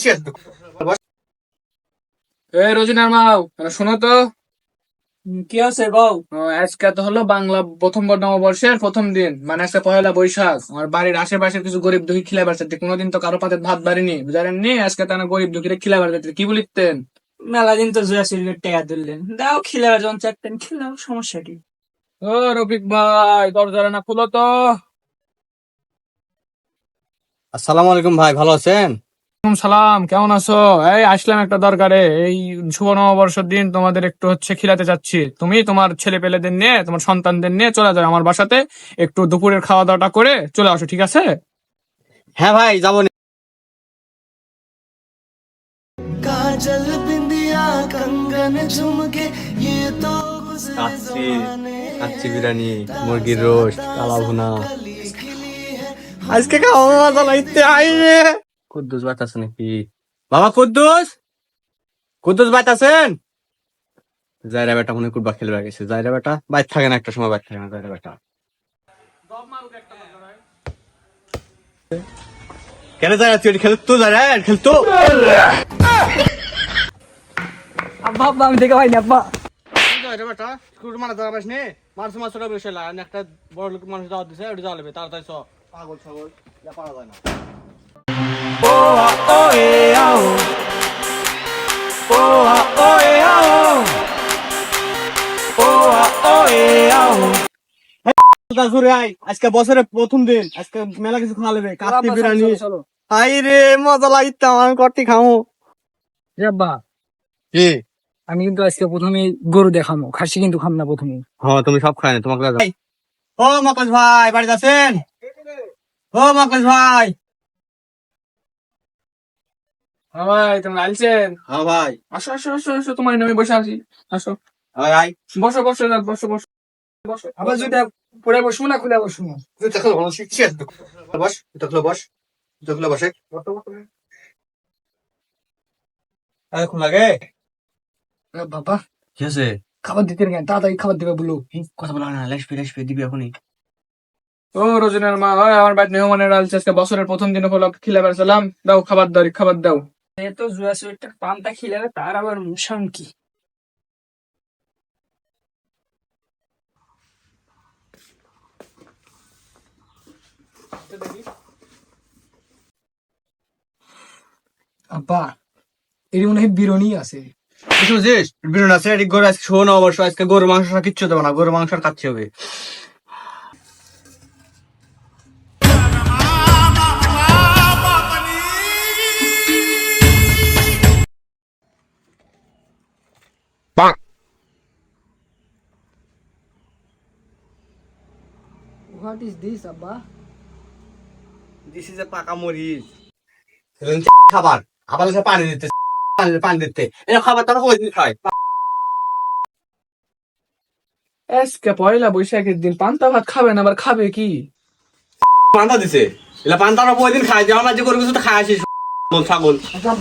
খেলতো এ রোজিনার মাও শোনো তো। কি আছে বউ? ও, আজকে তো হলো বাংলা প্রথম নববর্ষের প্রথম দিন। মানে আজকে পহেলা বৈশাখ। আমার বাড়ির আশেপাশে কিছু গরিব দুঃখী খিলাবার চাইতে কোনোদিন তো কারও পাতে ভাত বাড়িনি জানেননি আজকে তো না গরিব দুঃখীরা খিলাবার চাইতে কি বলিতেন? মেলা দিন তো জুয়া সিরিজের টেকা দিলেন দাও খিলার যখন চারটেন খিলাও সমস্যা কি ও রফিক ভাই দরজাটা না খুলো তো। আসসালামু আলাইকুম ভাই ভালো আছেন? সালাম কেমন আছো? এই আসলাম একটা দরকারে। এই শুভ নববর্ষের দিন তোমাদের একটু হচ্ছে খিলাতে যাচ্ছি। তুমি তোমার ছেলে পেলেদের নিয়ে তোমার সন্তানদের নিয়ে চলে যাও আমার বাসাতে। একটু দুপুরের খাওয়া দাওয়াটা করে চলে আসো ঠিক আছে? হ্যাঁ ভাই যাব কাজল বিরিয়ানি মুরগির রোস্ট কালা ভুনা আজকে খাওয়া মজা লাগতে আইনে কুদ্দুস বাইত আছে নাকি? বাবা কুদ্দুস? কুদ্দুস বাইত আছেন? জায়রা বেটা মনে কুটবা খেলবে গেছে। জায়রা বেটা? বাইত থাকে না একটা সময় বাইত থাকে না জায়রা বেটা। কেন জায়রা? তুই খেলতো জায়রা? খেলতো? আব্বা আব্বা আমি দেখে পাইনি আব্বা। জায়রা বেটা স্কুল মারা যাওয়া পাস নে মার্চ মাসটা বেশি লা একটা বড় লোক মানুষ দাওয়াত দিছে ওটা যাওয়া লাগবে। তাড়াতাড়ি চ। পাগল ছাগল যা পারা যায় না। আজকে বছরের প্রথম দিন আজকে মেলা কিছু খাওয়া লাগবে কাচ্চি বিরিয়ানি। আই রে মজা খামু। কি? আমি কিন্তু আজকে প্রথমে গরু দেখামো খাসি কিন্তু খাম না প্রথমে। হ্যাঁ তুমি সব খায় না তোমাকে ও মকস ভাই বাড়িতে আছেন? ও মকস ভাই। হ্যাঁ ভাই তোমরা আলছেন হ্যাঁ ভাই। আসো আসো আসো আসো তোমার নামে বসে আছি। আসো। আয় আয় বসো বসো বসো বসো বসো। আবার যদি পরে বসবো না খুলে বসবো? বস এটা খুলে বস এটা খুলে বসে। এখন লাগে? এ বাবা। কি আছে খাবার দিতে কেন তাড়াতাড়ি খাবার দিবে বলো। কথা বলা না লেসপি লেসপি দিবি এখনই। ও রোজনের মা হয় আমার বাড়িতে মেহমানের আলছে আজকে বছরের প্রথম দিন হলো খিলা বেড়ালাম দাও খাবার দাও খাবার দাও। এ তো জুয়া সুইটটা পান্তা খিলাবে তার আবার মুসান কি? আব্বা এর মনে হয় বিরনি আছে। বুঝছিস? বিরুন আছে এদিক গরু আজকে শোনো অবশ্য আজকে গরু মাংস কিচ্ছু দেবো না। গরু মাংস আর কাচ্ছি হবে। হোয়াট ইজ দিস আব্বা দিস ইজ এ পাকা মরিচ খাবার আবার এসে পানি দিতে পানি পানি দিতে এই খাবার তারা কই দিন খায় আজকে পয়লা বৈশাখের দিন পান্তা ভাত খাবে না আবার খাবে কি? পান্তা দিছে। এলা পান্তা ওরা দিন খায় যে আমরা যে গরু কিছু তো খায় আসিস। ছাগল। আচ্ছা